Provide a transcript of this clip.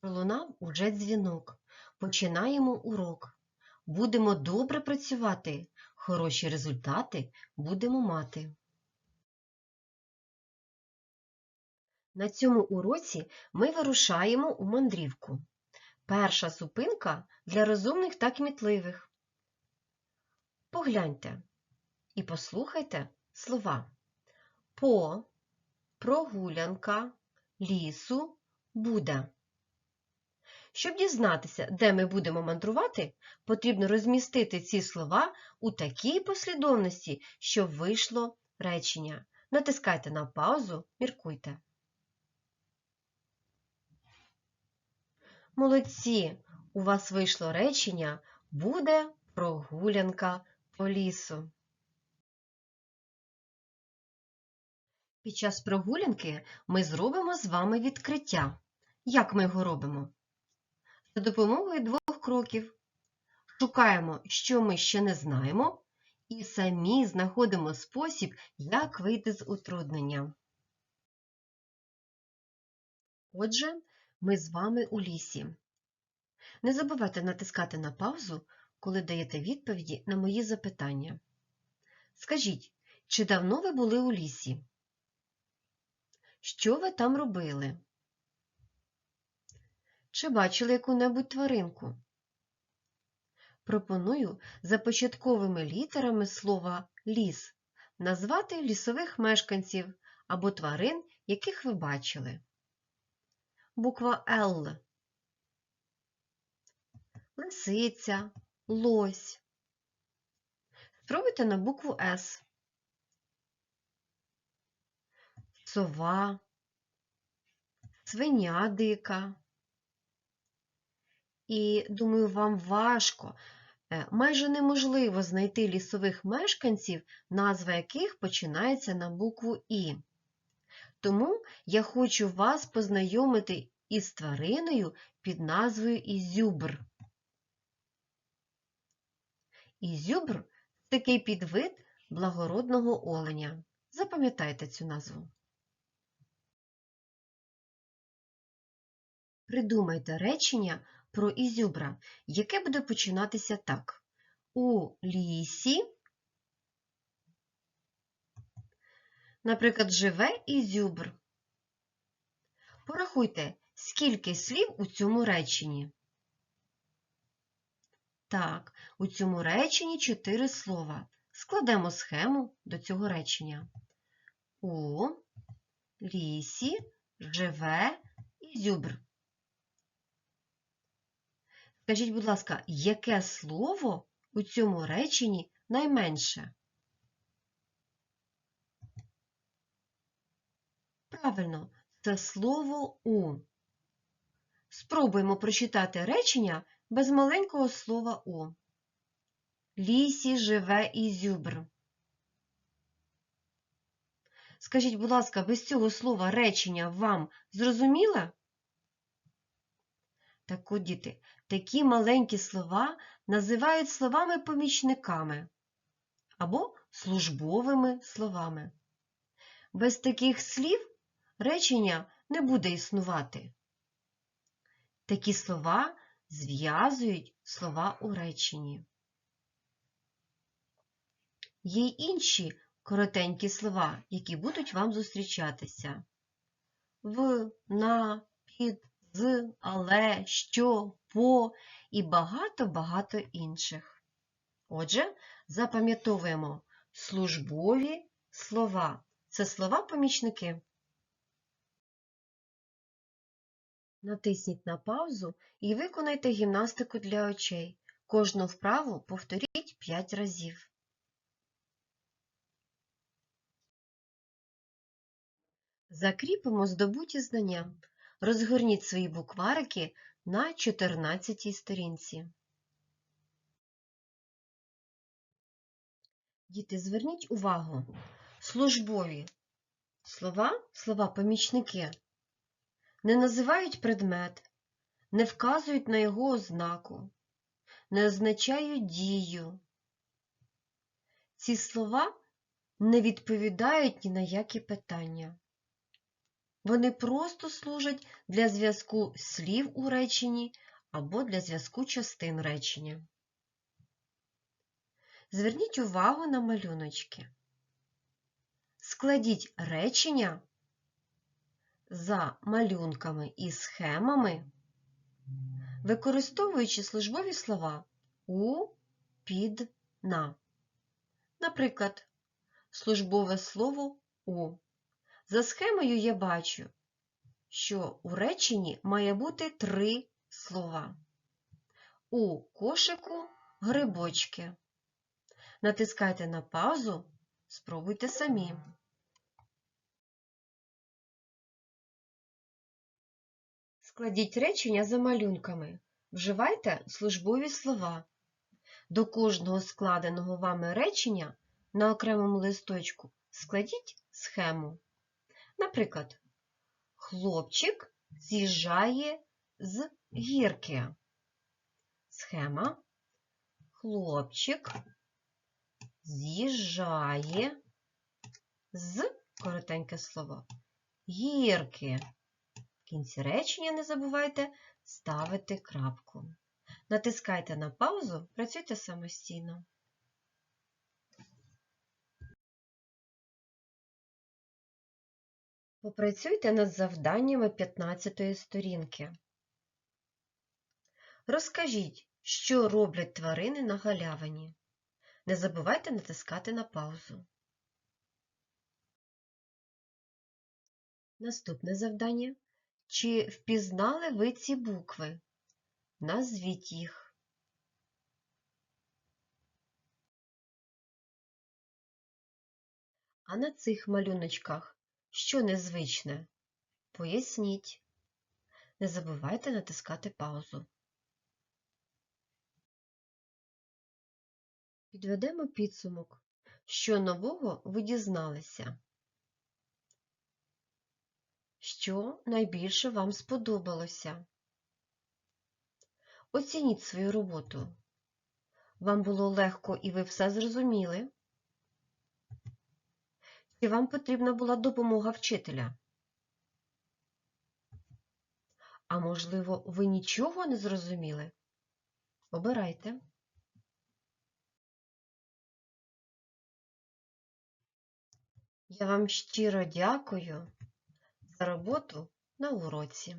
Пролунав уже дзвінок. Починаємо урок. Будемо добре працювати, хороші результати будемо мати. На цьому уроці ми вирушаємо у мандрівку. Перша зупинка для розумних та кмітливих. Погляньте і послухайте слова. По, прогулянка, лісу, буде. Щоб дізнатися, де ми будемо мандрувати, потрібно розмістити ці слова у такій послідовності, щоб вийшло речення. Натискайте на паузу, міркуйте. Молодці! У вас вийшло речення буде прогулянка по лісу. Під час прогулянки ми зробимо з вами відкриття. Як ми його робимо? За допомогою двох кроків. Шукаємо, що ми ще не знаємо, і самі знаходимо спосіб, як вийти з утруднення. Отже, ми з вами у лісі. Не забувайте натискати на паузу, коли даєте відповіді на мої запитання. Скажіть, чи давно ви були у лісі? Що ви там робили? Чи бачили яку-небудь тваринку? Пропоную за початковими літерами слова ліс назвати лісових мешканців або тварин, яких ви бачили. Буква Л. Лисиця, лось. Спробуйте на букву С. Сова, свиня дика. І, думаю, вам важко, е, майже неможливо знайти лісових мешканців, назва яких починається на букву І. Тому я хочу вас познайомити із твариною під назвою Ізюбр. Ізюбр – такий підвид благородного оленя. Запам'ятайте цю назву. Придумайте речення про ізюбра, яке буде починатися так. У лісі, наприклад, живе ізюбр. Порахуйте, скільки слів у цьому реченні. Так, у цьому реченні чотири слова. Складемо схему до цього речення. У лісі живе ізюбр. Скажіть, будь ласка, яке слово у цьому реченні найменше? Правильно, це слово у. Спробуємо прочитати речення без маленького слова у. Лісі живе ізюбр. Скажіть, будь ласка, без цього слова речення вам зрозуміле? Так от, діти, такі маленькі слова називають словами-помічниками або службовими словами. Без таких слів речення не буде існувати. Такі слова зв'язують слова у реченні. Є й інші коротенькі слова, які будуть вам зустрічатися. В, на, під, з, але, що, по і багато-багато інших. Отже, запам'ятовуємо службові слова. Це слова-помічники. Натисніть на паузу і виконайте гімнастику для очей. Кожну вправу повторіть 5 разів. Закріпимо здобуті знання. Розгорніть свої букварики на 14 сторінці. Діти, зверніть увагу. Службові слова, слова-помічники, не називають предмет, не вказують на його ознаку, не означають дію. Ці слова не відповідають ні на які питання. Вони просто служать для зв'язку слів у реченні або для зв'язку частин речення. Зверніть увагу на малюночки. Складіть речення за малюнками і схемами, використовуючи службові слова у, під, на. Наприклад, службове слово у. За схемою я бачу, що у реченні має бути три слова. У кошику грибочки. Натискайте на паузу, спробуйте самі. Складіть речення за малюнками. Вживайте службові слова. До кожного складеного вами речення на окремому листочку складіть схему. Наприклад, хлопчик з'їжджає з гірки. Схема. Хлопчик з'їжджає з коротеньке слово гірки. В кінці речення не забувайте ставити крапку. Натискайте на паузу, працюйте самостійно. Попрацюйте над завданнями 15 сторінки. Розкажіть, що роблять тварини на галявині. Не забувайте натискати на паузу. Наступне завдання. Чи впізнали ви ці букви? Назвіть їх. А на цих малюночках що незвичне? Поясніть. Не забувайте натискати паузу. Підведемо підсумок. Що нового ви дізналися? Що найбільше вам сподобалося? Оцініть свою роботу. Вам було легко і ви все зрозуміли? Чи вам потрібна була допомога вчителя? А можливо, ви нічого не зрозуміли? Обирайте. Я вам щиро дякую за роботу на уроці.